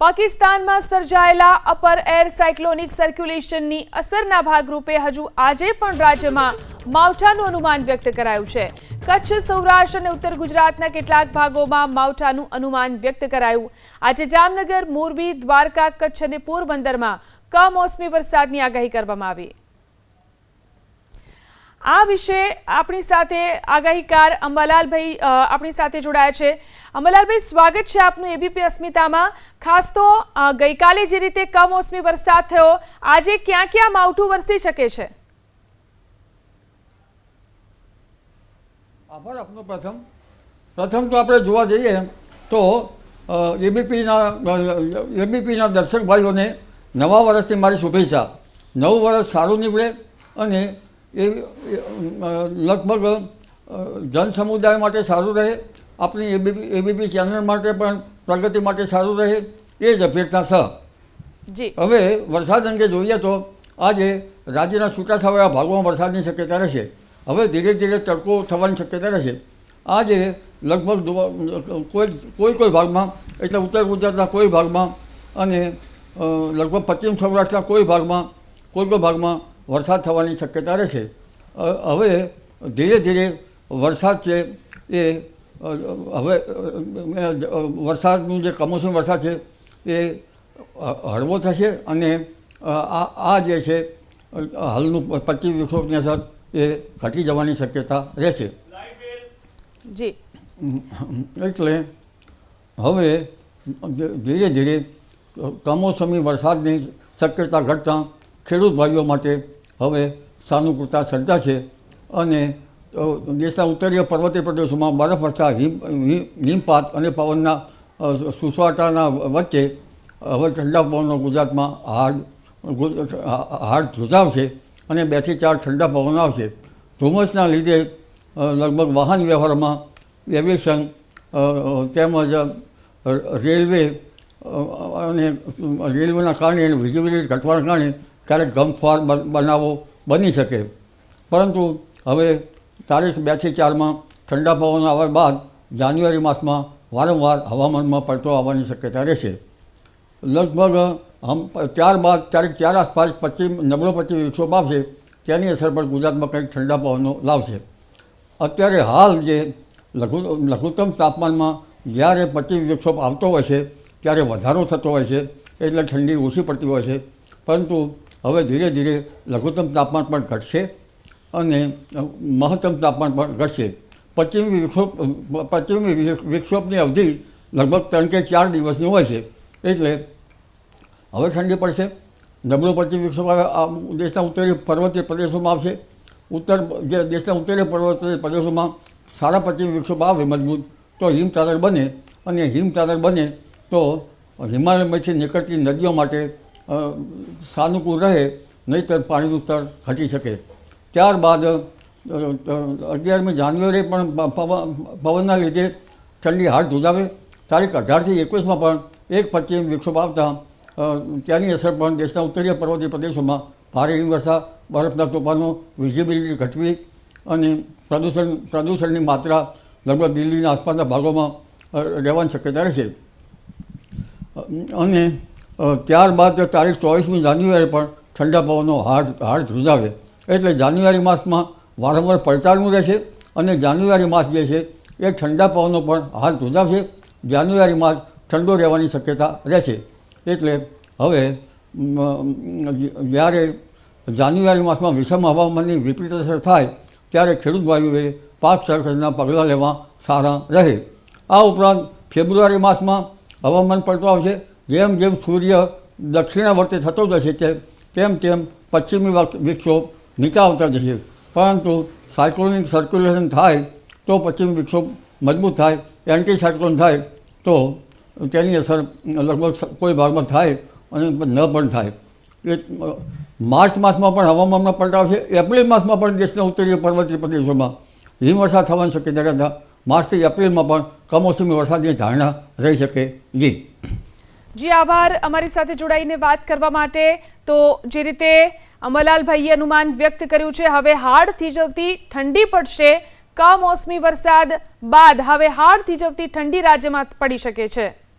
પાકિસ્તાનમાં સર્જાયેલા upper air cyclonic સર્ક્યુલેશનની અસરના ભાગરૂપે હજુ આજે પણ રાજ્યમાં માવઠાનું અનુમાન વ્યક્ત કરાયું છે. કચ્છ, સૌરાષ્ટ્ર અને ઉત્તર ગુજરાતના કેટલાક ભાગોમાં માવઠાનું અનુમાન વ્યક્ત કરાયું. આજે જામનગર, મોરબી, દ્વારકા, કચ્છ અને પોરબંદરમાં કમોસમી વરસાદની આગાહી કરવામાં આવી. આ વિશે આપણી સાથે આગાહીકાર અંબાલાલભાઈ આપણી સાથે જોડાયા છે. અંબાલાલભાઈ, સ્વાગત છે આપનું એબીપી અસ્મિતામાં. ખાસ તો ગઈકાલે જે રીતે કમોસમી વરસાદ થયો, આજે ક્યાં ક્યાં માવઠું વરસી શકે છે? આભાર આપનો પ્રથમ. પ્રથમ તો આપણે જોવા જઈએ તો એબીપીના એબીપીના દર્શક ભાઈઓને નવા વર્ષની મારી શુભેચ્છા. નવું વર્ષ સારું નીવડે અને એ લગભગ જન સમુદાય માટે સારું રહે આપણી એબીપી એબીપી ચેનલ માટે પણ પ્રગતિ માટે સારું રહે એ જ અભ્યર્થના સહ જી. હવે વરસાદ અંગે જોઈએ તો આજે રાજ્યના છૂટાછવાયા ભાગોમાં વરસાદની શક્યતા રહેશે. હવે ધીરે ધીરે તડકો થવાની શક્યતા રહેશે. આજે લગભગ કોઈ કોઈ કોઈ ભાગમાં એટલે ઉત્તર ગુજરાતના કોઈ ભાગમાં અને લગભગ પશ્ચિમ સૌરાષ્ટ્રના કોઈ ભાગમાં કોઈ કોઈ ભાગમાં વરસાદ થવાની શક્યતા રહેશે. હવે ધીરે ધીરે વરસાદ છે એ હવે વરસાદનું જે કમોસમી વરસાદ છે એ હળવો થશે અને આ આ જે છે હાલનું પચીસ વિક્ષોભની અસર એ ઘટી જવાની શક્યતા રહેશે. જી. એટલે હવે ધીરે ધીરે કમોસમી વરસાદની શક્યતા ઘટતાં ખેડૂત ભાઈઓ માટે હવે સાનુકૂળતા સર્જા છે અને દેશના ઉત્તરીય પર્વતીય પ્રદેશોમાં બરફવર્ષા હિમ, હિમ- હિમપાત અને પવનના સુસવાટાના વચ્ચે હવે ઠંડા પવનો ગુજરાતમાં હાડ હાડ ધ્રુજાવશે અને બેથી ચાર ઠંડા પવનો આવશે. ધુમ્મસના લીધે લગભગ વાહન વ્યવહારમાં એવિએશન તેમજ રેલવે અને રેલવેના કારણે વિઝિબિલિટી ઘટવાના કારણે ક્યારેક ગમખ્વાર બનાવો બની શકે. પરંતુ હવે તારીખ બેથી ચારમાં ઠંડા પવન આવ્યા બાદ જાન્યુઆરી માસમાં વારંવાર હવામાનમાં પલટો આવવાની શક્યતા રહેશે. લગભગ, હમ ત્યારબાદ તારીખ ચાર આસપાસ પશ્ચિમ નબળો પશ્ચિમ વિક્ષોભ આવશે, તેની અસર પણ ગુજરાતમાં કંઈક ઠંડા પવનો લાવશે. અત્યારે હાલ જે લઘુ, લઘુત્તમ તાપમાનમાં જ્યારે પશ્ચિમ વિક્ષોભ આવતો હોય છે, ત્યારે વધારો થતો હોય છે, એટલે ઠંડી ઓછી પડતી હોય છે. પરંતુ હવે ધીરે ધીરે લઘુત્તમ તાપમાન પણ ઘટશે અને મહત્તમ તાપમાન પણ ઘટશે. પશ્ચિમી વિક્ષોભ પશ્ચિમી વિક્ષોભની અવધિ લગભગ ત્રણ કે ચાર દિવસની હોય છે. એટલે હવે ઠંડી પડશે. નબળો પશ્ચિમ વિક્ષોભ દેશના ઉત્તરીય પર્વતીય પ્રદેશોમાં આવશે. ઉત્તર, જે દેશના ઉત્તરીય પર્વતીય પ્રદેશોમાં સારા પશ્ચિમ વિક્ષોભ આવે મજબૂત, તો હિમચાદર બને. અને હિમચાદર બને તો હિમાલયમાંથી નીકળતી નદીઓ માટે સાનુકૂળ રહે, નહીંતર પાણીનું સ્તર ઘટી શકે. ત્યારબાદ અગિયારમી જાન્યુઆરી પણ પવન પવનના લીધે ઠંડી હાથ ધુજાવે. તારીખ અઢારથી એકવીસમાં પણ એક પશ્ચિમ વિક્ષોભ આવતા ત્યાંની અસર પણ દેશના ઉત્તરીય પર્વતીય પ્રદેશોમાં ભારે હિમવર્ષા, બરફના તોફાનો, વિઝિબિલિટી ઘટવી અને પ્રદૂષણ, પ્રદૂષણની માત્રા લગભગ દિલ્હીના આસપાસના ભાગોમાં રહેવાની શક્યતા રહેશે. અને ત્યારબાદ તારીખ ચોવીસમી જાન્યુઆરી પણ ઠંડા પવનો હાડ હાડ ધ્રુજાવે. એટલે જાન્યુઆરી માસમાં વારંવાર પલટાનું રહેશે અને જાન્યુઆરી માસ જે છે એ ઠંડા પવનો પણ હાર ધ્રુજાવશે. જાન્યુઆરી માસ ઠંડો રહેવાની શક્યતા રહેશે. એટલે હવે જ્યારે જાન્યુઆરી માસમાં વિષમ હવામાનની વિપરીત અસર થાય, ત્યારે ખેડૂત ભાઈઓએ પાક સંરક્ષણના પગલાં લેવા સારા રહે. આ ઉપરાંત ફેબ્રુઆરી માસમાં હવામાન પલટો આવશે જેમ જેમ સૂર્ય દક્ષિણાવર્તે થતો જશે તેમ તેમ તેમ પશ્ચિમી વક- વિક્ષોભ નીચા આવતા જશે. પરંતુ સાયક્લોનિક સર્ક્યુલેશન થાય તો પશ્ચિમ વિક્ષોભ મજબૂત થાય એન્ટી સાયક્લોન થાય તો તેની અસર લગભગ કોઈ ભાગમાં થાય અને ન પણ થાય. એ, માર્ચ માસમાં પણ હવામાનમાં પલટાવ છે. એપ્રિલ માસમાં પણ દેશના ઉત્તરીય પર્વતીય પ્રદેશોમાં હિમવર્ષા થવાની શક્યતા રહેતા માર્ચથી એપ્રિલમાં પણ કમોસમી વરસાદની ધારણા રહી શકે જી. જી, આભાર. અમારી સાથે જોડાઈને વાત કરવા માટે તો જે રીતે અમલાલભાઈએ અનુમાન વ્યક્ત કર્યું છે, હવે હાડ થીજવતી ઠંડી પડશે, કમોસમી વરસાદ બાદ હવે હાડ થીજવતી ઠંડી રાજ્યમાં પડી શકે છે.